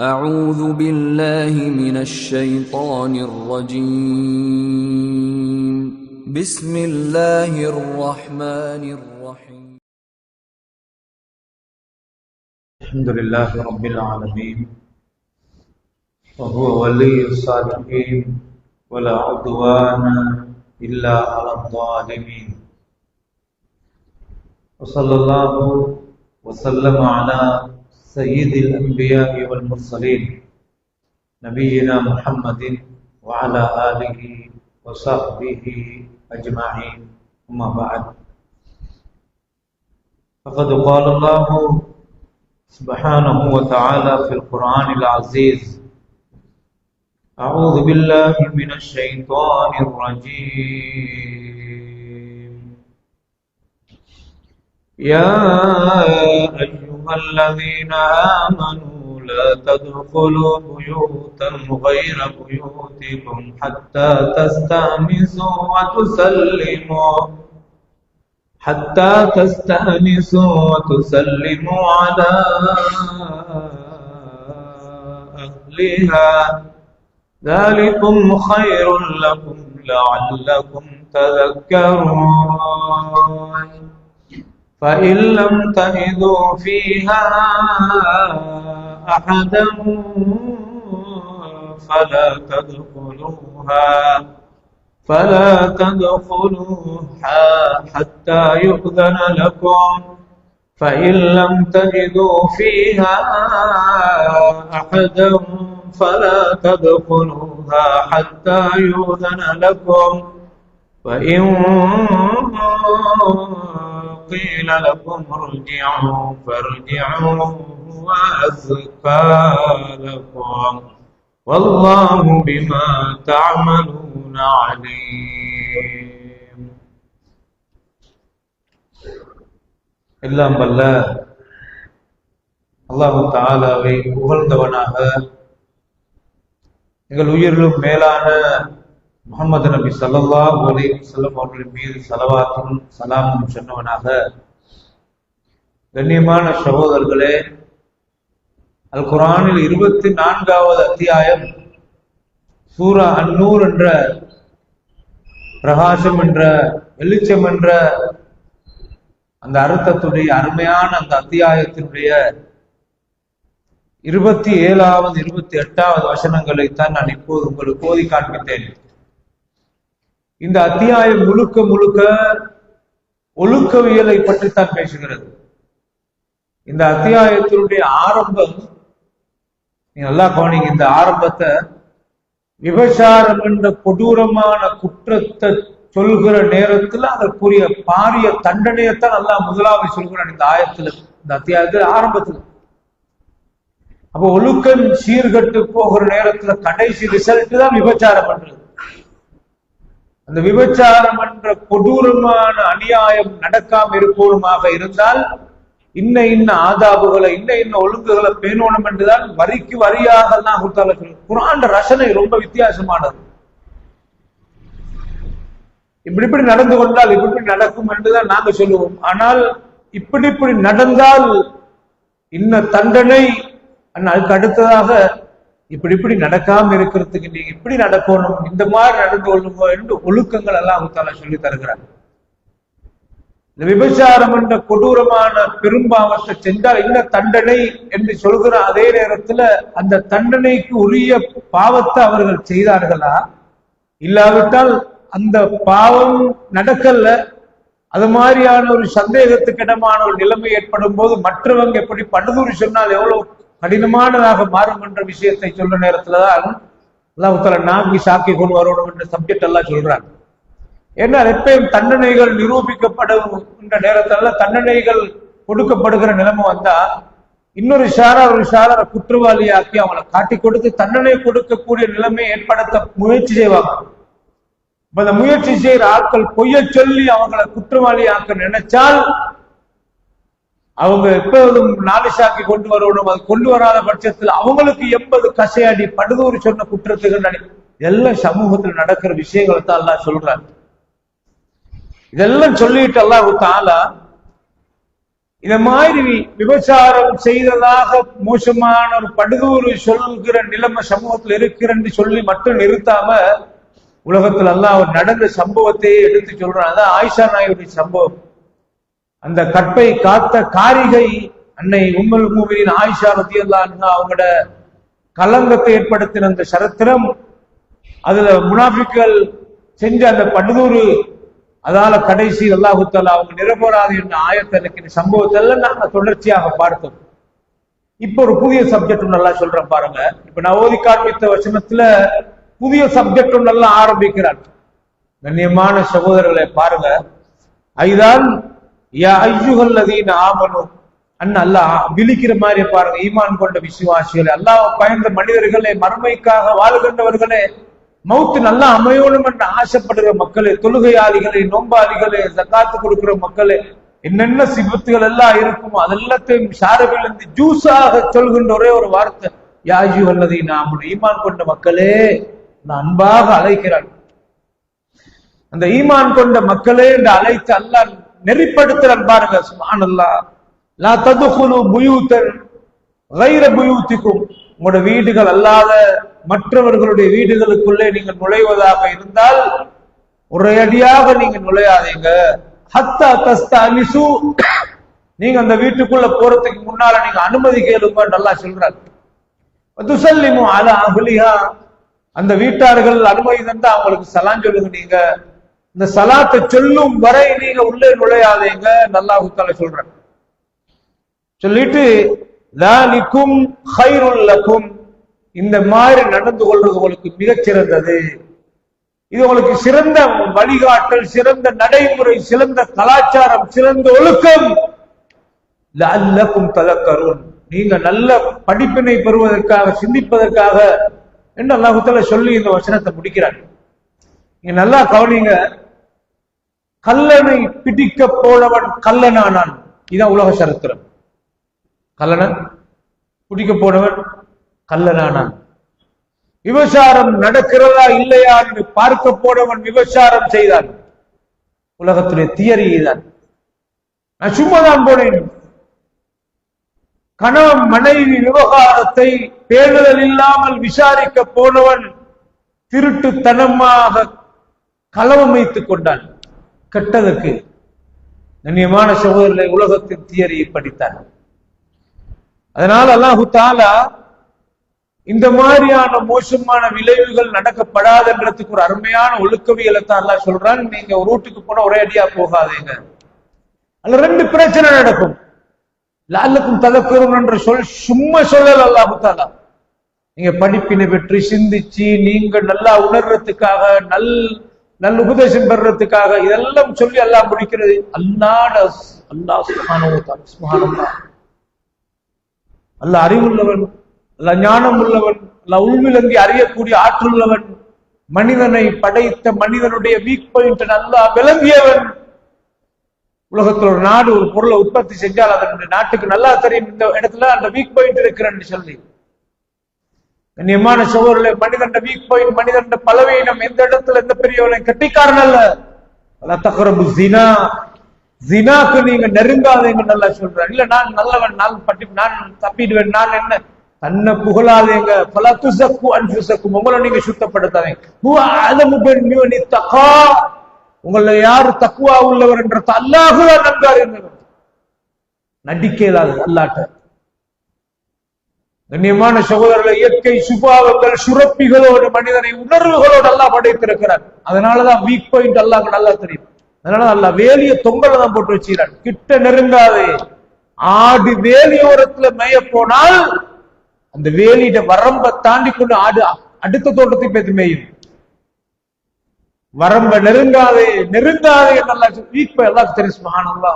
أعوذ بالله من الشيطان الرجيم. بسم الله الرحمن الرحيم. الحمد لله رب العالمين. وهو ولي الصالحين. ولا عدوان إلا على الظالمين. وصلى الله وسلم على سيد الأنبياء والمرسلين نبينا محمد وعلى آله وصحبه أجمعين. أما بعد فقد قال الله سبحانه وتعالى في القرآن العزيز أعوذ بالله من الشيطان الرجيم. يا أيها الذين آمنوا لا تدخلوا بيوتا غير بيوتكم حتى تستأنسوا وتسلموا. حتى تستأنسوا وتسلموا على أهلها. ذلكم خير لكم لعلكم تذكرون. فإن لم تجدوا فيها أحدا فلا تدخلوها فلا تدخلوها حتى يؤذن لكم. فإن لم تجدوا فيها أحدا فلا تدخلوها حتى يؤذن لكم. وإن قيل لكم ارجعوا فارجعوا وأزكى لكم والله بما تعملون عليم எல்லாம் வல்ல அல்லாஹு தாலாவை புகழ்ந்தவனாக எங்கள் உயிரிலும் மேலான முகமது நபி சல்லா அலி செல்லம் அவர்களின் மீது சலவாத்தும் சலாமும் சொன்னவனாக கண்ணியமான சகோதரர்களே அல் குரானில் இருபத்தி நான்காவது அத்தியாயம் சூரா அன்னூர் என்ற பிரகாசம் என்ற வெளிச்சம் என்ற அந்த அர்த்தத்துடைய அருமையான அந்த அத்தியாயத்தினுடைய இருபத்தி ஏழாவது இருபத்தி எட்டாவது வசனங்களைத்தான் நான் இப்போது உங்களுக்கு ஓதி காண்பித்தேன். இந்த அத்தியாயம் முழுக்க முழுக்க ஒழுக்கவியலை பற்றித்தான் பேசுகிறது. இந்த அத்தியாயத்தினுடைய ஆரம்பம் நீங்க நல்லா கவனிங்க இந்த ஆரம்பத்தை விபச்சாரம் என்ற கொடூரமான குற்றத்தை சொல்கிற நேரத்துல அதற்குரிய பாரிய தண்டனையத்தான் நல்லா முதலாவது சொல்கிறான் இந்த ஆயத்துல இந்த அத்தியாயத்துல ஆரம்பத்துல. அப்ப ஒழுக்கம் சீர்கட்டு போகிற நேரத்துல கடைசி ரிசல்ட் தான் விபச்சாரம் பண்றது. அந்த விபச்சாரம் என்ற கொடூரமான அநியாயம் நடக்காம இருக்கணுமாக இருந்தால் இன்ன இன்ன ஆதாபுகளை இன்ன இன்ன ஒழுங்குகளை பேணணும் என்றுதான் வரிக்கு வரியாக தான் கொடுத்தால குரான் ரசனை ரொம்ப வித்தியாசமானது. இப்படி இப்படி நடந்து கொண்டால் இப்படி இப்படி நடக்கும் என்றுதான் நாங்க சொல்லுவோம். ஆனால் இப்படி இப்படி நடந்தால் இன்ன தண்டனை அதுக்கு அடுத்ததாக இப்படி இப்படி நடக்காம இருக்கிறதுக்கு நீங்க இப்படி நடக்கணும் இந்த மாதிரி நடந்து கொள்ளுங்க என்று ஒழுக்கங்கள் எல்லாம் அவத்தால சொல்லி தருகிறார் இந்த விபச்சாரம் என்ற கொடூரமான பெரும்பாவத்தை சென்றால் என்ன தண்டனை என்று சொல்கிற அதே நேரத்துல அந்த தண்டனைக்கு உரிய பாவத்தை அவர்கள் செய்தார்களா? இல்லாவிட்டால் அந்த பாவம் நடக்கல. அது மாதிரியான ஒரு சந்தேகத்துக்கிடமான ஒரு நிலைமை ஏற்படும் போது மற்றவங்க எப்படி படுதூரி சொன்னால் எவ்வளவு கடினமானதாக மாறும் என்ற விஷயத்தை சொல்ற நேரத்துலதான் அல்லாஹால நாங்கி சாக்கி கொண்டு வரணும் என்ற சப்ஜெக்ட் எல்லாம் சொல்றாங்க. ஏன்னா எப்பயும் தண்டனைகள் நிரூபிக்கப்படுகின்ற நேரத்துல தண்டனைகள் கொடுக்கப்படுகிற நிலைமை வந்தா இன்னொரு ஷாரார் ஒரு ஷாரார குற்றவாளியாக்கி அவங்களை காட்டி கொடுத்து தண்டனை கொடுக்கக்கூடிய நிலைமை ஏற்படுத்த முயற்சி செய்வாங்க. அந்த முயற்சி செய்யற ஆட்கள் பொய்ய சொல்லி அவங்களை குற்றவாளியாக்க நினைச்சால் அவங்க எப்போதும் நாலிசாக்கி கொண்டு வரணும். அது கொண்டு வராத பட்சத்தில் அவங்களுக்கு எண்பது கசையாடி படுதூர் சொன்ன குற்றத்துக்கு எல்லாம் சமூகத்தில் நடக்கிற விஷயங்களை தான் எல்லாம் சொல்றாங்க இதெல்லாம் சொல்லிட்டு எல்லாம் தாலா இந்த மாதிரி விபச்சாரம் செய்ததாக மோசமான ஒரு படுதூறு சொல்கிற நிலைமை சமூகத்தில் இருக்கிறன்னு சொல்லி மட்டும் நிறுத்தாம உலகத்துல எல்லாம் அவர் நடந்த சம்பவத்தையே எடுத்து சொல்றான். அதான் ஆயிஷா நாயுடைய சம்பவம். அந்த கற்பை காத்த காரிகை அன்னை உம்மல் மூவியின் ஆயிஷா ரத்தி அவங்களோட கலங்கத்தை ஏற்படுத்தின அந்த சரித்திரம் அதுல முனாஃபிக்கள் செஞ்ச அந்த படுதூறு அதால கடைசி அல்லாஹு அவங்க நிரபராது என்ற ஆயத்தனுக்கு சம்பவத்தை எல்லாம் நாங்க தொடர்ச்சியாக பார்த்தோம். இப்ப ஒரு புதிய சப்ஜெக்ட் நல்லா சொல்றேன் பாருங்க. இப்ப நான் ஓதி காண்பித்த வசனத்துல புதிய சப்ஜெக்ட் நல்லா ஆரம்பிக்கிறார். கண்ணியமான சகோதரர்களை பாருங்க. ஐதான் யா ஐயுகல்லதீன ஆமனு அண்ணா அல்லாஹ் விழிக்கிற மாதிரி பாருங்க ஈமான் கொண்ட விசுவாசிகளே அல்லாஹ் பயந்த மனிதர்களே மறுமைக்காக வாழ்கின்றவர்களே மௌத்து நல்லா அமையணும் என்று ஆசைப்படுகிற மக்களே தொழுகையாளிகளே நோம்பாளிகளே சக்காத்து கொடுக்கிற மக்களே என்னென்ன சிபத்துகள் எல்லாம் இருக்குமோ அதெல்லாத்தையும் சாரவிலிருந்து ஜூஸாக சொல்கின்ற ஒரே ஒரு வார்த்தை யாஜி வல்லதை நாம் ஈமான் கொண்ட மக்களே நான் அன்பாக அழைக்கிறான் அந்த ஈமான் கொண்ட மக்களே என்று அழைத்து அல்லாஹ் நெறிப்படுத்துறான் பாருங்க சுப்ஹானல்லா. நான் ததுகுலு புயூத்தன் வைர புயூத்திக்கும். உங்களோட வீடுகள் அல்லாத மற்றவர்களுடைய வீடுகளுக்குள்ளே நீங்கள் நுழைவதாக இருந்தால் ஒரேடியாக நீங்க நுழையாதீங்க. ஹத்தா தஸ்தா அலிசு. நீங்க அந்த வீட்டுக்குள்ள போறதுக்கு முன்னால நீங்க அனுமதி கேளுங்க நல்லா சொல்றாரு. துசல்லிமு அந்த வீட்டார்கள் அனுமதி தந்தா அவங்களுக்கு சலான் சொல்லுங்க நீங்க. இந்த சலாத்தை சொல்லும் வரை நீங்க உள்ளே நுழையாதீங்க. நல்லா உத்தால சொல்றேன். சொல்லிட்டு லாலிக்கும் ஹைருல்லக்கும் இந்த மாதிரி நடந்து கொள்றது உங்களுக்கு மிகச்சிறந்தது. இது உங்களுக்கு சிறந்த வழிகாட்டல் சிறந்த நடைமுறை சிறந்த கலாச்சாரம் சிறந்த ஒழுக்கம். லஅல்லக்கும் ததக்கரும் நீங்க நல்ல படிப்பினை பெறுவதற்காக சிந்திப்பதற்காக என்று அல்லாஹுத்தால சொல்லி இந்த வசனத்தை முடிக்கிறாங்க நீங்க நல்லா கவனிங்க. கல்லனை பிடிக்க போனவன் கல்லனானான். இதான் உலக சரித்திரம். கல்லனன் பிடிக்க போனவன் கல்லனானான். விபசாரம் நடக்கிறதா இல்லையா என்று பார்க்க போனவன் விபசாரம் செய்தான். உலகத்துடைய தியரி தான் நான் சும்மா தான் போனேன். கணவன் மனைவி விவகாரத்தை பேணுதல் இல்லாமல் விசாரிக்க போனவன் திருட்டுத்தனமாக களவமைத்துக் கொண்டான். கெட்டதற்கு கண்ணியமான சகோதரர்களை உலகத்தின் தியரியை படித்தார். அதனால் அல்லாஹு தாலா இந்த மாதிரியான மோசமான விளைவுகள் நடக்கப்படாதுன்றதுக்கு ஒரு அருமையான ஒழுக்கவியலை தான் சொல்றான் நீங்க ஒரு வீட்டுக்கு போனா ஒரே அடியா போகாதீங்க. அதுல ரெண்டு பிரச்சனை நடக்கும். லாலுக்கும் ததக்கரும் என்ற சொல் சும்மா சொல்லல அல்லாஹு தாலா. நீங்க படிப்பினை பெற்று சிந்திச்சு நீங்க நல்லா உணர்றதுக்காக நல் நல்ல உபதேசம் பெறத்துக்காக இதெல்லாம் சொல்லி அல்லாஹ் முடிக்கிறது. அல்லாட அல்லாஹ் சுப்ஹானஹு அல்ல அறிவுள்ளவன் அல்ல ஞானம் உள்ளவன் அல்ல உள்விலங்கி அறியக்கூடிய ஆற்றுள்ளவன் மனிதனை படைத்த மனிதனுடைய வீக் பாயிண்ட் நல்லா விளங்கியவன். உலகத்துல ஒரு நாடு ஒரு பொருளை உற்பத்தி செஞ்சால் அதனுடைய நாட்டுக்கு நல்லா தெரியும். இந்த இடத்துல அந்த வீக் பாயிண்ட் இருக்கிறன்னு சொல்லி. கண்ணியமான சோழர்களே மனிதன் வீக் பாயிண்ட் மனிதண்ட பலவீனம். எந்த இடத்துல எந்த பெரியவனை கட்டிக்காரன் அல்ல. அல்ல தகரபு ஜினா ஜினாக்கு நீங்க நெருங்காதீங்க நல்லா சொல்றேன். இல்ல நான் நல்லவன் நான் பட்டி நான் தப்பிடுவேன் நான் என்ன? தன்னை புகழாதீங்க. பல துசக்கு அன்புசக்கும் உங்களை நீங்க சுத்தப்படுத்தாதீங்க. நீ உங்களை யாரு தக்குவா உள்ளவர் என்ற அல்லாஹுதான் நன்றார் என்ன நடிக்க இயலாது அல்லாட்ட. கண்ணியமான சகோதரர்களை இயற்கை சுபாவங்கள் சுரப்பிகளோடு மனிதனை உணர்வுகளோடு அல்லாஹ் படைத்திருக்கிறார் அதனாலதான் வீக் பாயிண்ட் அல்லாஹ் நல்லா தெரியும். அதனால அல்ல வேலிய தொங்கல தான் போட்டு வச்சுக்கிறான். கிட்ட நெருங்காதே. ஆடு வேலியோரத்துல மேய போனால் அந்த வேலியிட வரம்ப தாண்டி கொண்டு ஆடு அடுத்த தோட்டத்தை பேத்து மேயும். வரம்ப நெருங்காதே நெருங்காதே நல்லா வீக் எல்லாம் தெரியும் மகானல்லா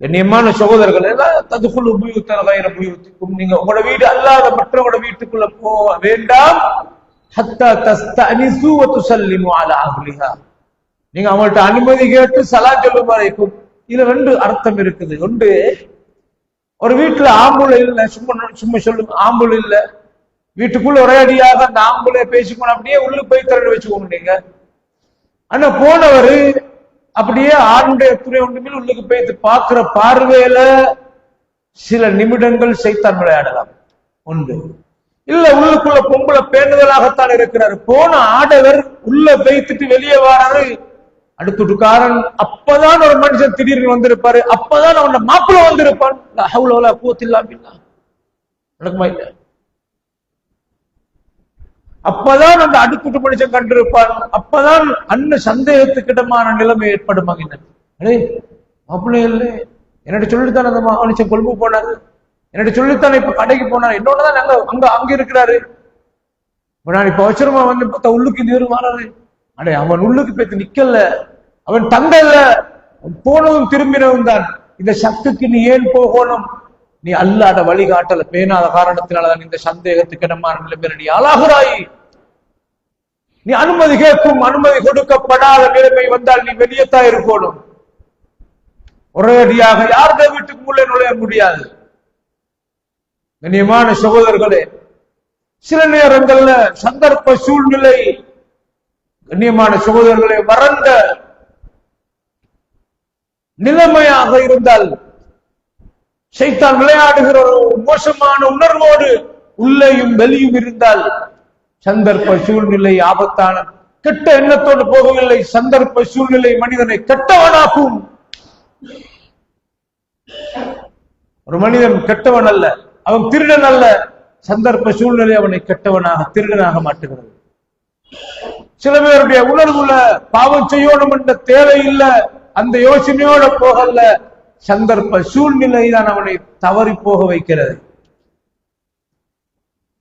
கண்ணியமான சகோதரர்கள் எல்லாம் ததுக்குள் உபயோகித்தல் கயிற உபயோகிக்கும் நீங்க உங்களோட வீடு அல்லாத மற்றவங்களோட வீட்டுக்குள்ள போக வேண்டாம். ஹத்தா தஸ்தனிசு துசல்லிமு அலா நீங்க அவங்கள்ட்ட அனுமதி கேட்டு சலா சொல்லும் வரைக்கும் இதுல ரெண்டு அர்த்தம் இருக்குது. ஒன்று ஒரு வீட்டுல ஆம்புல இல்ல சும்மா சும்மா சொல்லுங்க ஆம்புல இல்ல. வீட்டுக்குள்ள ஒரே அடியாக அந்த ஆம்புல பேசிக்கணும் அப்படியே உள்ள போய் திரண்டு வச்சுக்கோங்க நீங்க. ஆனா போனவர் அப்படியே ஆணுடைய துணை ஒன்றுமே உள்ளுக்கு போய் பார்க்கிற பார்வையில சில நிமிடங்கள் செய்தான் விளையாடலாம். ஒன்று. இல்ல உள்ளுக்குள்ள பொம்பளை பேணுதலாகத்தான் இருக்கிறாரு. போன ஆடவர் உள்ள வைத்துட்டு வெளியே வராரு. அடுத்துட்டுக்காரன் அப்பதான் ஒரு மனுஷன் திடீர்னு வந்திருப்பாரு. அப்பதான் அவன மாப்பிள்ள வந்திருப்பான். லா ஹவ்ல வலா நடக்குமா இல்லை? அப்பதான் அந்த அடுக்குட்டு மனுஷன் கண்டிருப்பான். அப்பதான் அன்ன சந்தேகத்துக்கிடமான நிலைமை ஏற்படும் மகிழ்ந்தன் அடே இல்லை. என்னோட சொல்லித்தானே அந்த மனுஷன் கொழும்பு போனாரு. என்னோட சொல்லித்தானே இப்ப கடைக்கு போனாரு. என்னோடதான் அங்க அங்க அங்க இருக்கிறாரு. இப்ப நான் இப்ப அவசரமா வந்து பார்த்தா உள்ளுக்கு நீர் மாறாரு அடே அவன் உள்ளுக்கு போய் நிக்கல அவன் தங்கல்ல. போனவும் போனதும் திரும்பினதும் தான். இந்த சத்துக்கு நீ ஏன் போகணும்? நீ அல்லாத வழிகாட்டல பேணாத காரணத்தினாலதான் இந்த சந்தேகத்துக்கு இடமான நிலைமை நீ நீ அனுமதி கேட்கும் அனுமதி கொடுக்கப்படாத நிலைமை வந்தால் நீ வெளியத்தான் இருக்கணும் ஒரேடியாக யாருடைய வீட்டுக்கு உள்ளே நுழைய முடியாது. கண்ணியமான சகோதரர்களே சில நேரங்கள்ல சந்தர்ப்ப சூழ்நிலை கண்ணியமான சகோதரர்களே வறண்ட நிலைமையாக இருந்தால் சைத்தான் விளையாடுகிற ஒரு மோசமான உணர்வோடு உள்ளேயும் வெளியும் இருந்தால் சந்தர்ப்ப சூழ்நிலை ஆபத்தான கெட்ட எண்ணத்தோடு போகவில்லை சந்தர்ப்ப சூழ்நிலை மனிதனை கெட்டவனாக்கும். ஒரு மனிதன் கெட்டவன் அல்ல அவன் திருடன் அல்ல சந்தர்ப்ப சூழ்நிலை அவனை கெட்டவனாக திருடனாக மாட்டுகிறது சில பேருடைய உணர்வுல பாவம் செய்யணும் என்ற தேவை இல்ல அந்த யோசனையோட போகல சந்தர்ப்ப சூழ்நிலை தான் அவனை தவறி போக வைக்கிறது.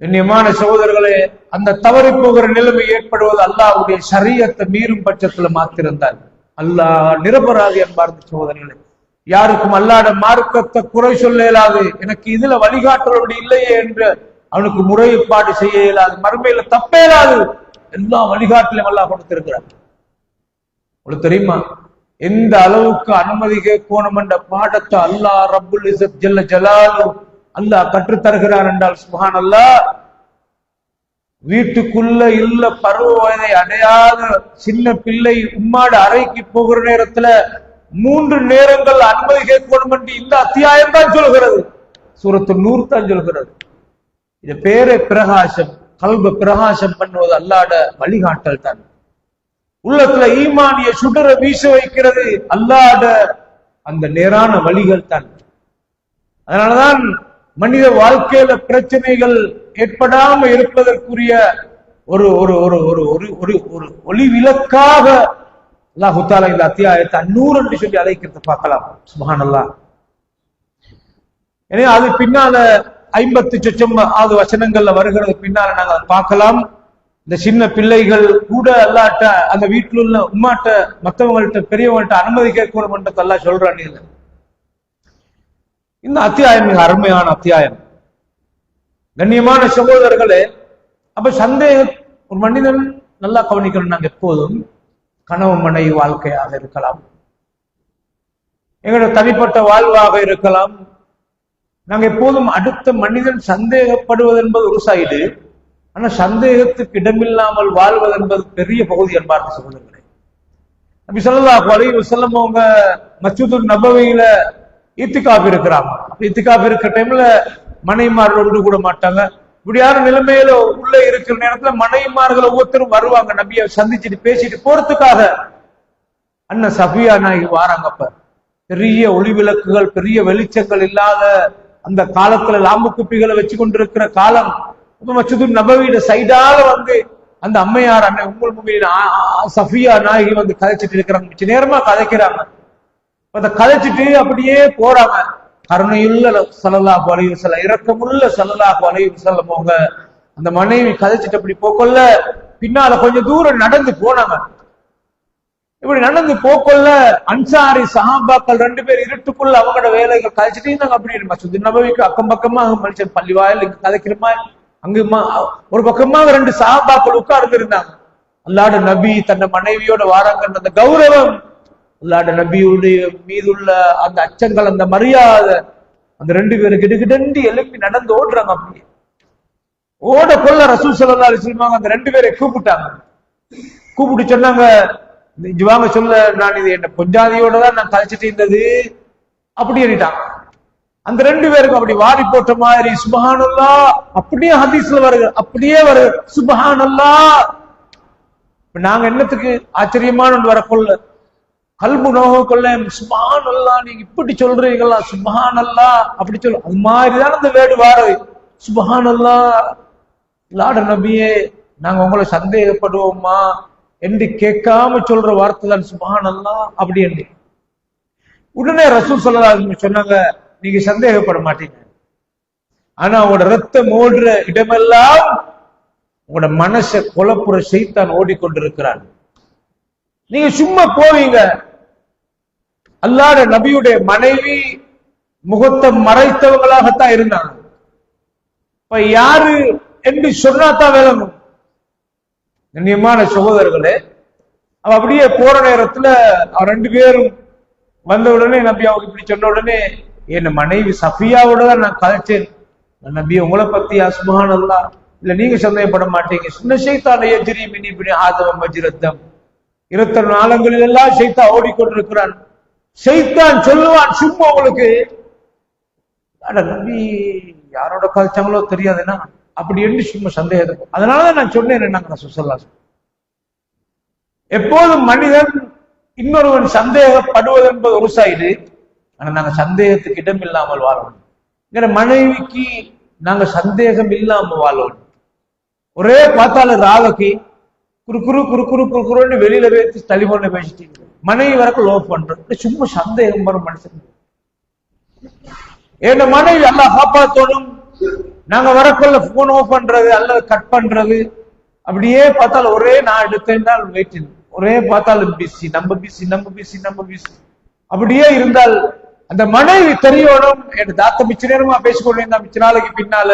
கண்ணியமான சகோதரர்களே அந்த தவறி போகிற நிலைமை ஏற்படுவது அல்லாவுடைய சரியத்தை மீறும் பட்சத்துல மாத்திருந்தார் அல்லாஹ் நிரபராதி அன்பார்ந்த சகோதரர்களே யாருக்கும் அல்லாட மார்க்கத்தை குறை சொல்ல இயலாது. எனக்கு இதுல வழிகாட்டுறபடி இல்லையே என்று அவனுக்கு முறைப்பாடு செய்ய இயலாது. மறுமையில தப்பே இயலாது. எல்லா வழிகாட்டிலும் அல்லாஹ் கொடுத்திருக்கிறார் உங்களுக்கு தெரியுமா? எந்த அளவுக்கு அனுமதி கேட்கணும் என்ற பாடத்தை அல்லாஹ் ரப்புல் இஸ்ஸத் ஜல்ல ஜலாலு அல்லாஹ் கற்றுத் தருகிறார் என்றால் சுஹான் அல்லாஹ் வீட்டுக்குள்ள இல்ல பருவ வயதை அடையாத சின்ன பிள்ளை உம்மாட அறைக்கு போகிற நேரத்துல மூன்று நேரங்கள் அனுமதி கேட்கணும் என்று இந்த அத்தியாயம் தான் சொல்கிறது. சூரத்து நூறு தான் சொல்கிறது. இது பேரை பிரகாசம் கல்வ பிரகாசம் பண்ணுவது அல்லாட வழிகாட்டல் தான். உள்ளத்துல ஈமானிய சுடர வீச வைக்கிறது அல்லாத அந்த நேரான வழிகள் தான். அதனாலதான் மனித வாழ்க்கையில பிரச்சனைகள் ஏற்படாம இருப்பதற்குரிய ஒரு ஒரு ஒரு ஒரு ஒரு ஒரு ஒரு ஒளி விளக்காக அல்லாஹு இந்த அத்தியாயத்தை அந்நூறு என்று சொல்லி அழைக்கிறத பார்க்கலாம். சுபஹான் அல்லாஹ் எனவே அது பின்னால ஐம்பத்து சொச்சம் ஆறு வசனங்கள்ல வருகிறது. பின்னால நாங்க அதை பார்க்கலாம். இந்த சின்ன பிள்ளைகள் கூட அல்லாட்ட அந்த வீட்டில் உள்ள உமாட்ட மத்தவங்கள்ட்ட பெரியவங்கள்ட்ட அனுமதி கேட்கணும்ன்றது எல்லாம் சொல்றான் இதுல இந்த அத்தியாயம் மிக அருமையான அத்தியாயம். கண்ணியமான சகோதரர்களே அப்ப சந்தேகம் ஒரு மனிதன் நல்லா கவனிக்கணும் நாங்க எப்போதும். கனவு மனைவி வாழ்க்கையாக இருக்கலாம். எங்களோட தனிப்பட்ட வாழ்வாக இருக்கலாம். நாங்க எப்போதும் அடுத்த மனிதன் சந்தேகப்படுவது என்பது ஒரு சைடு. ஆனா சந்தேகத்துக்கு இடமில்லாமல் வாழ்வது என்பது பெரிய பகுதி என்பார்ந்த சகோதரர்களே. நபி சொல்லலா அலைஹி வஸல்லம் அவங்க மஸ்ஜிதுல் நபவையில இத்திகாப் இருக்கிறாங்க. அப்ப இத்திகாப் இருக்கிற டைம்ல மனைவிமார்கள் ஒன்று கூட மாட்டாங்க. இப்படியான நிலைமையில உள்ள இருக்கிற நேரத்துல மனைவிமார்கள் ஒவ்வொருத்தரும் வருவாங்க. நபிய சந்திச்சுட்டு பேசிட்டு போறதுக்காக. அண்ணன் சஃபியா நாயகி வாராங்கப்ப பெரிய ஒளி விளக்குகள் பெரிய வெளிச்சங்கள் இல்லாத அந்த காலத்துல லாம்பு குப்பிகளை வச்சு கொண்டிருக்கிற காலம். அப்ப மச்சது நபவியில சைடால வந்து அந்த அம்மையார் அண்ணன் உங்கள் முகையில் சஃபியா நாயகி வந்து கதைச்சிட்டு இருக்கிறாங்க. மிச்ச நேரமா கதைக்கிறாங்க. அந்த கதைச்சிட்டு அப்படியே போறாங்க. கருணையுள்ள சல்லல்லாஹு அலைஹி வஸல்லம் இறக்கமுள்ள சல்லல்லாஹு அலைஹி வஸல்லம் போங்க அந்த மனைவி கதைச்சிட்டு அப்படி போக்கொள்ள பின்னால கொஞ்சம் தூரம் நடந்து போனாங்க. இப்படி நடந்து போக்கொள்ள அன்சாரி சஹாபாக்கள் ரெண்டு பேர் இருட்டுக்குள்ள அவங்களோட வேலைகள் கதைச்சிட்டு இருந்தாங்க. அப்படின்னு மசூதி நபவிக்கு அக்கம் பக்கமா அங்க மனுஷன் பள்ளி வாயில் இங்க கதைக்கிறமா அங்கு ஒரு பக்கமாக ரெண்டு சாபாக்கள் உட்கார்ந்து இருந்தாங்க அல்லாட நபி தன்னை மனைவியோட வாராங்கன்ற அந்த கௌரவம் அல்லாட நபியுடைய மீதுள்ள அந்த அச்சங்கள் அந்த மரியாதை அந்த ரெண்டு பேரும் கிடுகிடண்டி எழுப்பி நடந்து ஓடுறாங்க அப்படியே. ஓட கொள்ள ரசூல் ஸல்லல்லாஹு அலைஹி அந்த ரெண்டு பேரை கூப்பிட்டாங்க. கூப்பிட்டு சொன்னாங்க வாங்க சொல்ல நான் இது என்ன பொஞ்சாதியோட தான் நான் கழிச்சிட்டு இருந்தது. அப்படி எண்ணிட்டான் அந்த ரெண்டு பேருக்கும் அப்படி வாரி போட்ட மாதிரி சுபஹானல்லா. அப்படியே ஹதீஸ்ல வருது அப்படியே வருது சுபஹானல்லா. நாங்க என்னத்துக்கு ஆச்சரியமான ஒன்று வரக்கொள்ள கல்பு நோக கொள்ள சுபஹானல்லா நீங்க இப்படி சொல்றீங்களா சுபஹானல்லா அப்படி சொல்ல. அது மாதிரிதான் அந்த வேடு வாரது சுபஹானல்லா லாட நபியே நாங்க உங்களை சந்தேகப்படுவோமா என்று கேட்காம சொல்ற வார்த்தை தான் சுபஹானல்லா அப்படி என்று. உடனே ரசூல் சொல்லலாம் சொன்னாங்க நீங்க சந்தேகப்பட மாட்டீங்க. ஆனா உங்களோட ரத்தம் ஓடுற இடமெல்லாம் உங்களோட மனசை கொலப்புற செய்தான் ஓடிக்கொண்டிருக்கிறான் நீங்க சும்மா போவீங்க. அல்லாட நபியுடைய மனைவி முகத்தை மறைத்தவங்களாகத்தான் இருந்தாங்க. இப்ப யாரு என்று சொன்னாதான் விளங்கும். கண்ணியமான சகோதரர்களே அவ அப்படியே போற நேரத்துல ரெண்டு பேரும் வந்த உடனே நம்பி அவங்க இப்படி சொன்ன உடனே என் மனைவி சஃபியாவோட தான் நான் கதைச்சேன் நம்பி உங்களை பத்தி அசுமான் அல்லா இல்ல நீங்க சந்தேகப்பட மாட்டீங்க. சின்ன சைத்தான எஜிரி மினி பினி ஆதவம் வஜிரத்தம் இருபத்தி நாளங்களில் எல்லாம் சைத்தா ஓடிக்கொண்டிருக்கிறான். சைத்தான் சொல்லுவான் சும்மா உங்களுக்கு. அட நம்பி யாரோட கதைச்சாங்களோ தெரியாதுன்னா அப்படி என்று சும்மா சந்தேகம் அதனாலதான் நான் சொன்னேன் என்னங்க சொல்லலாம் எப்போதும் மனிதன் இன்னொருவன் சந்தேகப்படுவது என்பது ஒரு சைடு ஆனா நாங்க சந்தேகத்துக்கு இடம் இல்லாமல் வாழணும் மனைவிக்கு நாங்க சந்தேகம் இல்லாம வாழணும். ஒரே பார்த்தாலும் ராகக்கு குறு குறு குறு குறு குறு குறுன்னு வெளியில வைத்து டெலிபோன்ல பேசிட்டீங்க மனைவி வரைக்கும் லோ பண்றோம். சும்மா சந்தேகம் வரும் மனுஷன். என் மனைவி எல்லாம் காப்பாத்தணும். நாங்க வரக்குள்ள போன் ஆஃப் பண்றது அல்லது கட் பண்றது. அப்படியே பார்த்தாலும் ஒரே நான் எடுத்தேன்னால் வெயிட்டிங் ஒரே பார்த்தாலும் பிஸி நம்ம பிஸி நம்ம பிஸி நம்ம பிஸி அப்படியே இருந்தால் அந்த மனைவி தெரியணும். என் தாத்த மிச்ச நேரமா பேசிக்கொண்டிருந்தா மிச்ச நாளைக்கு பின்னால.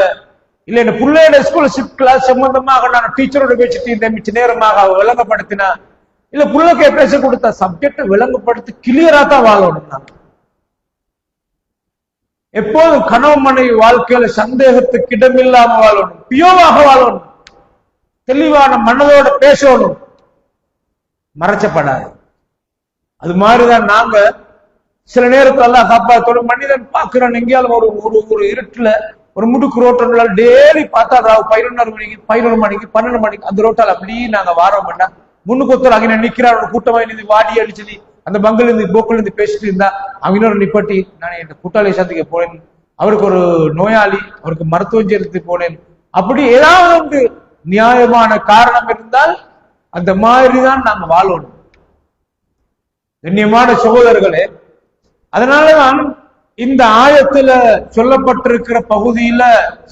இல்ல என்ன பிள்ளையோட ஸ்கூல்ஷிப் கிளாஸ் சம்பந்தமாக நான் டீச்சரோட பேசிட்டு இருந்தேன். மிச்ச நேரமாக அவ விளங்கப்படுத்தினா. இல்ல பிள்ளைக்கு பேச கொடுத்த. சப்ஜெக்ட் விளங்கப்படுத்தி கிளியரா தான் வாழணும் நான். எப்போதும் கணவன் மனைவி வாழ்க்கையில சந்தேகத்துக்கு இடமில்லாம வாழணும். பியோவாக வாழணும். தெளிவான மனதோட பேசணும். மறைச்சப்படாது. அது மாதிரிதான் நாங்க சில நேரத்துல எல்லாம் காப்பாத்தோட மனிதன் பாக்குறான் எங்கேயாலும் ஒரு ஒரு ஒரு இருட்டுல ஒரு முடுக்கு ரோட்டோட டெய்லி பார்த்தா அதாவது பதினொன்று மணிக்கு பதினொரு மணிக்கு பன்னெண்டு மணிக்கு அந்த ரோட்டால் அப்படியே நாங்க வாரம் பண்ணா முன்னுக்கு ஒருத்தர் அங்கே நிக்கிறார் ஒரு கூட்டமாக இருந்து வாடி அடிச்சு அந்த பங்கில் இருந்து போக்கில் இருந்து பேசிட்டு இருந்தா அவனோட நிப்பட்டி நான் என் கூட்டாளி சந்திக்க போனேன் அவருக்கு ஒரு நோயாளி அவருக்கு மருத்துவம் சேர்த்து போனேன். அப்படி ஏதாவது ஒன்று நியாயமான காரணம் இருந்தால் அந்த மாதிரிதான் நாங்க வாழணும். கண்ணியமான சகோதரர்களே அதனாலதான் இந்த ஆயத்துல சொல்லப்பட்டிருக்கிற பகுதியில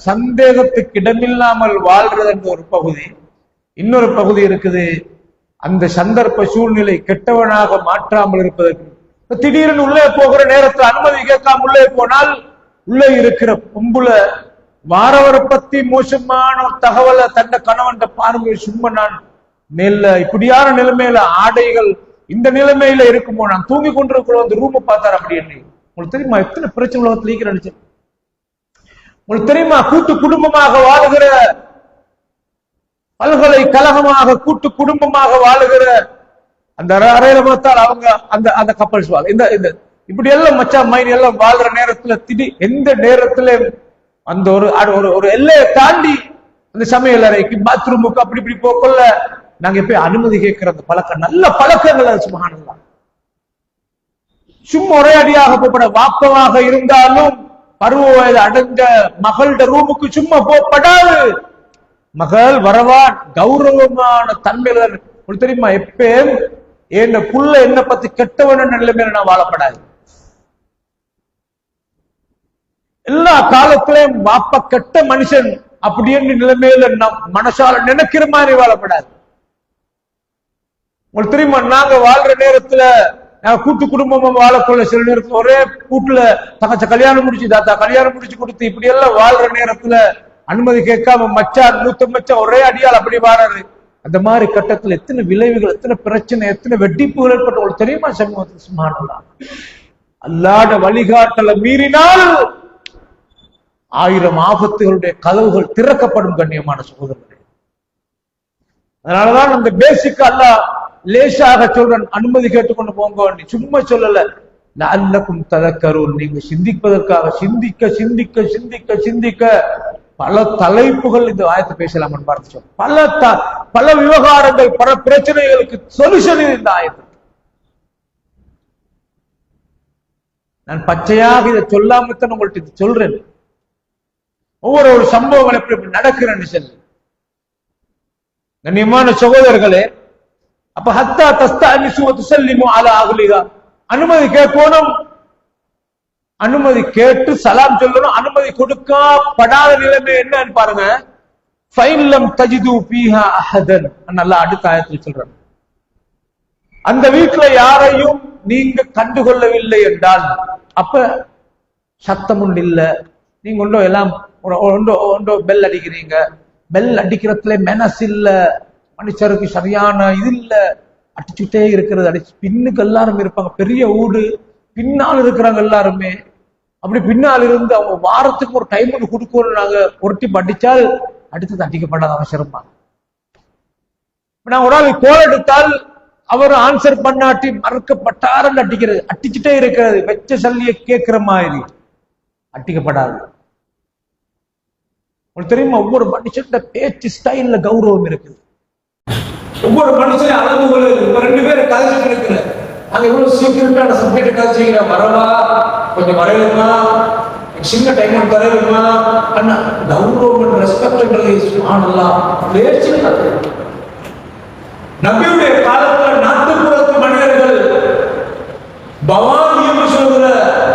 சந்தேகத்துக்கு இடமில்லாமல் வாழ்றது என்ற ஒரு பகுதி. இன்னொரு பகுதி இருக்குது. அந்த சந்தர்ப்ப சூழ்நிலை கெட்டவனாக மாற்றாமல் இருப்பதற்கு. திடீர்னு உள்ளே போகிற நேரத்தில் அனுமதி கேட்காம உள்ளே போனால் உள்ளே இருக்கிற பொம்புல வாரவரை பத்தி மோசமான ஒரு தகவலை தந்த கணவன் பாருங்க சும்மா நான் மேல இப்படியான நிலைமையில ஆடைகள் இந்த நிலைமையில இருக்கும்போது நான் தூங்கி கொண்டிருக்கிறோம் அந்த ரூமை பார்த்தார் அப்படி உங்களுக்கு தெரியுமா எத்தனை பிரச்சனை உலகத்தில் ஈக்கிற உங்களுக்கு தெரியுமா கூட்டு குடும்பமாக வாழுகிற பல்கலைக்கழகமாக கூட்டு குடும்பமாக வாழுகிற அந்த அறையில பார்த்தால் அவங்க அந்த அந்த கப்பல்ஸ் வாழ். இந்த இந்த இப்படி எல்லாம் மச்சா மைன் எல்லாம் வாழ்ற நேரத்துல திடி எந்த நேரத்துல அந்த ஒரு ஒரு ஒரு எல்லையை தாண்டி அந்த சமையல் அறைக்கு பாத்ரூமுக்கு அப்படி இப்படி போக்கொள்ள நாங்க போய் அனுமதி கேட்கிற அந்த பழக்கம் நல்ல பழக்கங்கள் சுமகானல்லாம் சும்மா ஒரே அடியாக போப்பட வாப்பமாக இருந்தாலும் பருவ வயது அடைஞ்ச மகளோட ரூமுக்கு சும்மா போப்படாது. மகள் வரவான் கௌரவமான தன்மையில உங்களுக்கு தெரியுமா எப்பயும் என் புள்ள என்ன பத்தி கெட்டவன நிலைமையில நான் வாழப்படாது. எல்லா காலத்திலையும் வாப்ப கெட்ட மனுஷன் அப்படின்னு நிலைமையில நம் மனசால நினைக்கிற மாதிரி வாழப்படாது. உங்களுக்கு தெரியுமா நாங்க வாழ்ற நேரத்துல நாங்க கூட்டு குடும்பமா வாழக்குள்ள சில நேரத்துல ஒரே கூட்டுல தகச்ச கல்யாணம் முடிச்சு தாத்தா கல்யாணம் முடிச்சு கொடுத்து இப்படி எல்லாம் வாழ்ற நேரத்துல அனுமதி கேட்காம மச்சா மூத்த மச்சான் ஒரே அடியால் அப்படி வாழாரு அந்த மாதிரி கட்டத்துல எத்தனை விளைவுகள் எத்தனை பிரச்சனை எத்தனை வெட்டிப்புகள் ஏற்பட்ட உங்களுக்கு தெரியுமா சமூகத்துக்கு சுமானலாம் அல்லாட வழிகாட்டலை மீறினால் ஆயிரம் ஆபத்துகளுடைய கதவுகள் திறக்கப்படும் கண்ணியமான சகோதரர்களே. அதனாலதான் அந்த பேசிக் அல்லாஹ் லேசாக சொல்றேன் அனுமதி கேட்டுக்கொண்டு போங்க சும்மா சொல்லல. நல்லக்கும் தலக்கரூர் நீங்க சிந்திப்பதற்காக சிந்திக்க சிந்திக்க சிந்திக்க சிந்திக்க. பல தலைப்புகள் இந்த ஆயத்தை பேசலாம் பார்த்து பல த- பல விவகாரங்கள் பல பிரச்சனைகளுக்கு சொல்யூஷன் இந்த ஆயத்து. நான் பச்சையாக இதை சொல்லாமத்தான் உங்கள்ட்ட இது சொல்றேன். ஒவ்வொரு ஒரு சம்பவங்கள் எப்படி எப்படி நடக்கிறேன்னு சொல்லி. கண்ணியமான சகோதரர்களே அப்ப ஹத்தா தஸ்தா அனிசுவத்து செல்லிமோ அல அகலிகா அனுமதி கேட்கணும். அனுமதி கேட்டு சலாம் சொல்லணும். அனுமதி கொடுக்கப்படாத நிலைமை என்னன்னு பாருங்க. ஃபைன்லம் தஜிது பீஹா அஹதன். நல்லா அடுத்த ஆயத்தில் சொல்றேன். அந்த வீட்டுல யாரையும் நீங்க கண்டுகொள்ளவில்லை என்றால் அப்ப சத்தம் ஒன்று இல்ல. நீங்க ஒன்றோ எல்லாம் ஒன்றோ ஒன்றோ பெல் அடிக்கிறீங்க. பெல் அடிக்கிறதுல மெனஸ் இல்ல. மனுஷருக்கு சரியான இது இல்ல. அடிச்சுட்டே இருக்கிறது. அடிச்சு பின்னுக்கு எல்லாரும் இருப்பாங்க. பெரிய ஊடு பின்னால் இருக்கிறாங்க எல்லாருமே. அப்படி பின்னால் இருந்து அவங்க வாரத்துக்கு ஒரு டைம் ஒன்று கொடுக்கணும் நாங்க ஒருட்டி படிச்சால் அடுத்தது அடிக்கப்படாத அவசரம் தான். நான் ஒரு ஆள் கோல் எடுத்தால் அவர் ஆன்சர் பண்ணாட்டி மறுக்கப்பட்டாருன்னு அடிக்கிறது. அடிச்சுட்டே இருக்கிறது. வெச்ச சல்லிய கேட்கிற மாதிரி. அட்டிக்கப்படாது உங்களுக்கு தெரியுமா? ஒவ்வொரு மனுஷன் பேச்சு ஸ்டைல்ல கௌரவம் இருக்குது. ஒவ்வொரு மனுஷனும் அளவுகள் இருக்கு. இப்ப ரெண்டு பேரும் கதைச்சிட்டு இருக்கிற அங்க இவ்வளவு சீக்கிரட்டான சப்ஜெக்ட் கதைச்சிக்கிற வரவா? கொஞ்சம் வரையணுமா? சின்ன டைம் தரணுமா அண்ணா கௌரவம் ரெஸ்பெக்ட்ன்றது ஆனலாம் பேச்சு நபியுடைய காலத்துல நாட்டுப்புறத்து மனிதர்கள் பவான் என்று சொல்கிற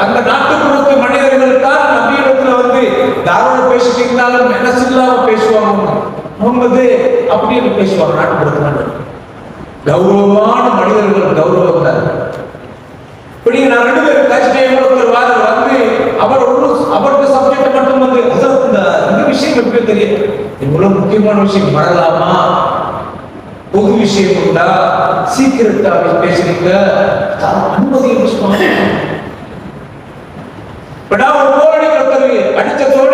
அந்த நாட்டுப்புறத்து மனிதர்கள் தான் நபியிடத்துல வந்து தாராள பேசிட்டீங்கனாலும் மனசு இல்லாம பேசுவாங்க முகமது அப்படின்னு பேசுவாங்க நாட்டு கொடுக்குறாங்க கௌரவமான மனிதர்கள் கௌரவம் தான். இப்படி நான் ரெண்டு பேரும் பேசிட்டே ஒருத்தர் வாரு வந்து அவர் ஒரு அவருக்கு சப்ஜெக்ட் மட்டும் வந்து "ஹசரத், இந்த விஷயம் எப்படி தெரியும்? இவ்வளவு முக்கியமான விஷயம் வரலாமா? பொது விஷயம் உண்டா? சீக்கிரத்தா பேசுறீங்க? அனுமதி என்று சொன்னாங்க. இப்ப நான் ஒரு கோழி ஒருத்தர் அடிச்சதோட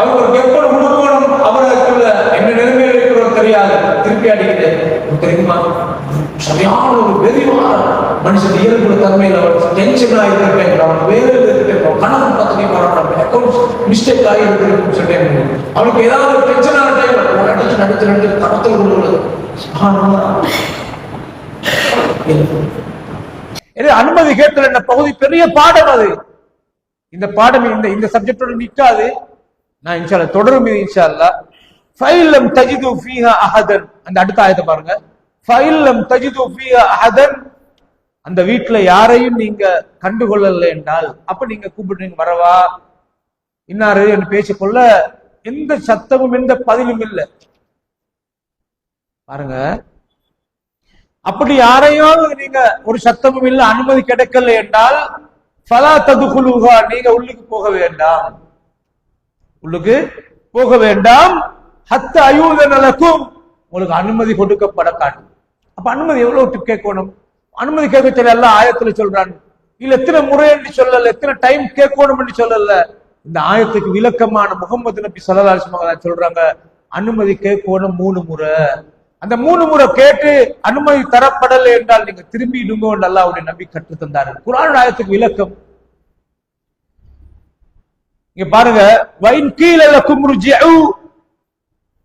அவர் ஒரு கெப்பல் கொடுக்கணும் அவருக்குள்ள என்ன நிலைமையில இருக்கிறோம் தெரியாது திருப்பி அடிக்கிறேன் தெரியுமா? சரியான ஒரு வெறிவான மனுஷன் இயல்பு தன்மையில் அவர் டென்ஷன் ஆகிருக்கேன் அவன் வேலை இருக்கேன் கணக்கு பத்தினி போறான் அக்கௌண்ட்ஸ் மிஸ்டேக் ஆகிருக்குன்னு சொல்லிட்டேன். அவனுக்கு ஏதாவது டென்ஷனான டைம் நடிச்சு நடிச்சு நடிச்சு தரத்தில் உள்ளது அனுமதி கேட்கல என்ற பகுதி பெரிய பாடம் அது. இந்த பாடம் இந்த இந்த சப்ஜெக்டோட நிற்காது நான் இன்ஷால்ல தொடரும் இது இன்ஷால்லா ஃபைலம் தஜிது ஃபீஹா அஹதன் அந்த அடுத்த ஆயத்தை பாருங்க. ஃபைலம் தஜிது ஃபீஹா அஹதன் அந்த வீட்டுல யாரையும் நீங்க கண்டுகொள்ளலை என்றால் அப்ப நீங்க கூப்பிடுறீங்க வரவா? இன்னாரு? என்று பேசிக்கொள்ள எந்த சத்தமும் எந்த பதிலும் இல்லை. பாருங்க. அப்படி யாரையும் நீங்க ஒரு சத்தமும் இல்ல அனுமதி கிடைக்கல என்றால் பலா ததுகுலுகா நீங்க உள்ளுக்கு போக வேண்டாம். உள்ளுக்கு போக வேண்டாம். ஹத்த அயூத நலக்கும் உங்களுக்கு அனுமதி கொடுக்கப்பட காட்டும் அப்ப அனுமதி எவ்வளவு கேட்கணும்? அனுமதி கேட்க சொல்ல எல்லாம் ஆயத்துல சொல்றான் இல்ல எத்தனை முறை என்று சொல்லல எத்தனை டைம் கேட்கணும் என்று சொல்லல. இந்த ஆயத்துக்கு விளக்கமான முகமது நபி சல்லா சொல்றாங்க அனுமதி கேட்கணும் மூணு முறை. அந்த மூணு முறை கேட்டு அனுமதி தரப்படலை என்றால் நீங்க திரும்பிடுங்க நல்லா அல்லாஹ்வுடைய நம்பி கற்று தந்தாரு குரான் ஆயத்துக்கு விளக்கம். இங்க பாருங்க வைன் கீழ குமுருஜி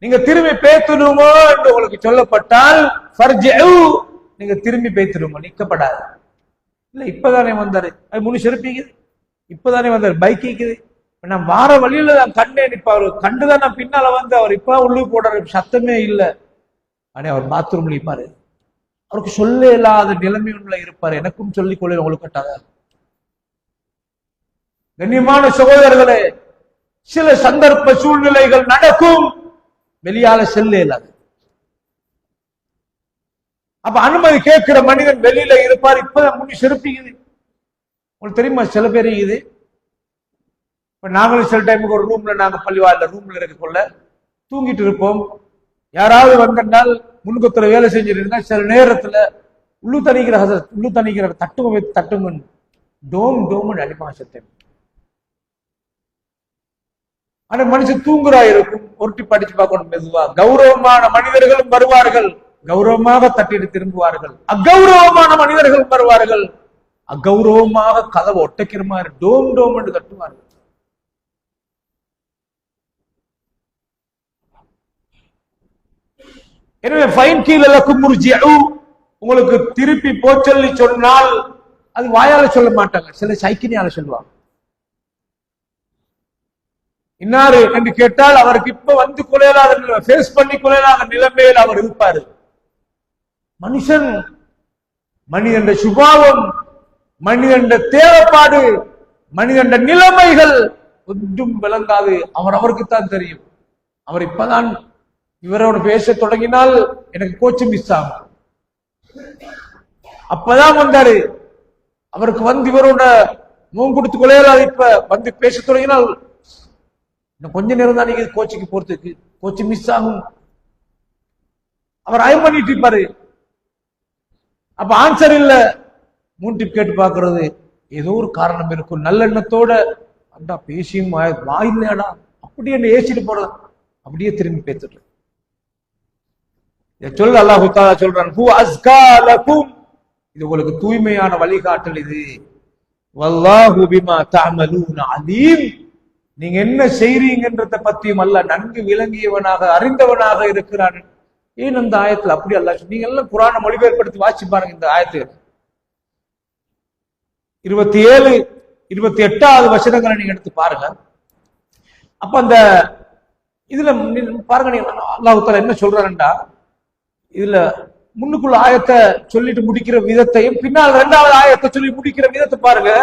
நீங்க திரும்பி பேத்தணுமோ என்று உங்களுக்கு சொல்லப்பட்டால் நீங்க திரும்பி பேத்தணுமோ நிக்கப்படாது. இல்ல இப்பதானே வந்தாரு. அது முழு செருப்பிக்குது. இப்பதானே வந்தாரு பைக் இருக்குது நான் வார வழியில நான் கண்டேன் இப்ப அவர் கண்டுதான் நான் பின்னால வந்து அவர் இப்ப உள்ளு போடுற சத்தமே இல்லை. ஆனா அவர் பாத்ரூம்ல இருப்பாரு. அவருக்கு சொல்ல இல்லாத நிலைமை உள்ள இருப்பார். எனக்கும் சொல்லிக் கொள்ள உங்களுக்கு கட்டாத? கண்ணியமான சகோதரர்களே சில சந்தர்ப்ப சூழ்நிலைகள் நடக்கும். வெளியால செல்ல இல்லாது அப்ப அனுமதி கேட்கிற மனிதன் வெளியில இருப்பார். இப்பதான் முடி செருப்பிக்குது உங்களுக்கு தெரியுமா சில பேர் இது இப்ப நாங்களும் சில டைமுக்கு ஒரு ரூம்ல நாங்க பள்ளிவாரில் ரூம்ல இருக்கக்குள்ள தூங்கிட்டு இருப்போம். யாராவது வந்தால் முன்கத்துல வேலை செஞ்சுட்டு இருந்தா சில நேரத்துல உள்ளு தணிக்கிற உள்ளு தணிக்கிற தட்டுங்க வைத்து டோம் டோம்னு அடிப்பாங்க சத்தம் ஆனா மனுஷன் தூங்குறா இருக்கும் உருட்டி படிச்சு பார்க்கணும் மெதுவா. கௌரவமான மனிதர்களும் வருவார்கள். கௌரவமாக தட்டிட்டு திரும்புவார்கள். அகௌரவமான மனிதர்கள் வருவார்கள். அகௌரவமாக கதவை ஒட்டைக்கிற மாதிரி டோம் டோம் என்று தட்டுவார்கள். எனவே ஃபைன் கீழக்கும் உங்களுக்கு திருப்பி போச்சொல்லி சொன்னால் அது வாயால சொல்ல மாட்டாங்க. சில சைக்கினியால சொல்லுவாங்க. இன்னாரு என்று கேட்டால் அவருக்கு இப்ப வந்து கொலையலாத நிலைமை ஃபேஸ் பண்ணி கொலையலாத நிலைமையில் அவர் இருப்பாரு. மனுஷன் மனிதன் சுபாவம் மனிதன் தேவைப்பாடு மனிதன் நிலைமைகள் ஒன்றும் விளங்காது. அவர் அவருக்குத்தான் தெரியும். அவர் இப்பதான் இவரோட பேச தொடங்கினால் எனக்கு கோச்சு மிஸ் ஆகும். அப்பதான் வந்தாரு. அவருக்கு வந்து இவரோட முகம் கொடுத்து கொலையலாது இப்ப வந்து பேச தொடங்கினால் இன்னும் கொஞ்ச நேரம் தான் நீங்க கோச்சுக்கு போறதுக்கு கோச்சு மிஸ் ஆகும். அவர் அயம் பண்ணிட்டு இருப்பாரு. அப்ப ஆன்சர் இல்ல. மூன்று கேட்டு பாக்குறது ஏதோ ஒரு காரணம் இருக்கும். நல்லெண்ணத்தோட அண்டா பேசியும் வாயில்லையாடா அப்படியே என்ன ஏசிட்டு போறது அப்படியே திரும்பி பேசிட்டு இதை சொல்ல அல்லாஹு தாலா சொல்றான் ஹூ அஸ்கா லகும். இது உங்களுக்கு தூய்மையான வழிகாட்டல் இது. வல்லாஹு பிமா தஅமலூன அலீம். நீங்க என்ன செய்றீங்கன்றத பத்தியும் அல்ல நன்கு விளங்கியவனாக அறிந்தவனாக இருக்கிறான். ஏன் அந்த ஆயத்துல அப்படி அல்ல? நீங்க எல்லாம் குரான மொழிபெயர்ப்படுத்தி வாசி பாருங்க இந்த ஆயத்து. இருபத்தி ஏழு இருபத்தி எட்டாவது வசனங்களை நீங்க எடுத்து பாருங்க. அப்ப அந்த இதுல பாருங்க நீங்க அல்லாஹுத்தால என்ன சொல்றாருண்டா? இதுல முன்னுக்குள்ள ஆயத்தை சொல்லிட்டு முடிக்கிற விதத்தையும் பின்னால் இரண்டாவது ஆயத்தை சொல்லி முடிக்கிற விதத்தை பாருங்க.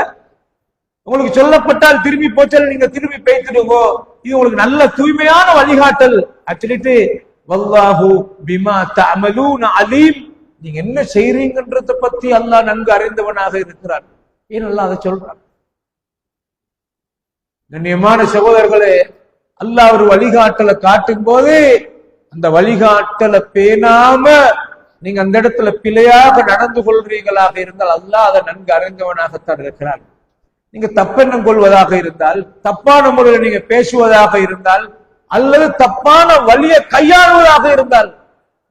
உங்களுக்கு சொல்லப்பட்டால் திரும்பி போச்சால் நீங்க திரும்பி பேய்த்துடுங்கோ. இது உங்களுக்கு நல்ல தூய்மையான வழிகாட்டல். சொல்லிட்டு வல்லாஹு பிமா தஅமலூன அலீம். நீங்க என்ன செய்றீங்கன்றத பத்தி அல்லாஹ் நன்கு அறிந்தவனாக இருக்கிறான். ஏன் அல்லாஹ் அதை சொல்றான்? கண்ணியமான சகோதரர்களே அல்லாஹ் ஒரு வழிகாட்டலை காட்டும் போது அந்த வழிகாட்டலை பேணாம நீங்க அந்த இடத்துல பிழையாக நடந்து கொள்றீங்களாக இருந்தால் அல்லாஹ் அதை நன்கு அறிந்தவனாகத்தான் இருக்கிறான். நீங்க தப்பெண்ணம் கொள்வதாக இருந்தால் தப்பான முறையில் நீங்க பேசுவதாக இருந்தால் அல்லது தப்பான வழியை கையாளுவதாக இருந்தால்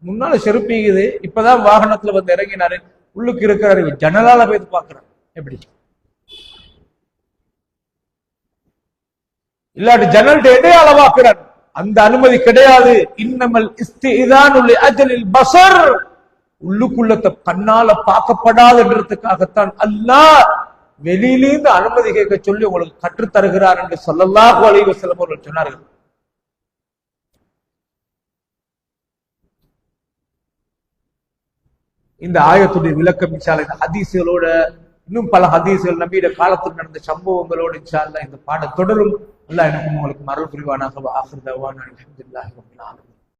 முன்னால செருப்பிக்குது இப்பதான் வாகனத்துல வந்து இறங்கினாரு உள்ளுக்கு இருக்கிறாரு ஜன்னலால போய் பாக்குறான் எப்படி? இல்லாட்டி ஜன்னல் எடைய அளவாக்குறார்? அந்த அனுமதி கிடையாது. இன்னமல் அஜலில் பசர் உள்ளுக்குள்ளத்தை கண்ணால பார்க்கப்படாதுன்றதுக்காகத்தான் அல்லாஹ் வெளியிலிருந்து அனுமதி கேட்க சொல்லி உங்களுக்கு கற்றுத் தருகிறார் என்று சொல்லலாம் அலைஹி வஸல்லம் அவர்கள் சொன்னார்கள். இந்த ஆயத்துடைய விளக்கம் இன்ஷால்லா இந்த ஹதீசுகளோட இன்னும் பல ஹதீசுகள் நம்பியிட காலத்தில் நடந்த சம்பவங்களோடு இந்த பாடம் தொடரும். அல்லாஹ் எனக்கு உங்களுக்கு மரல் புரிவானாக ஆசிர்தவான் அலமதுல்லாஹி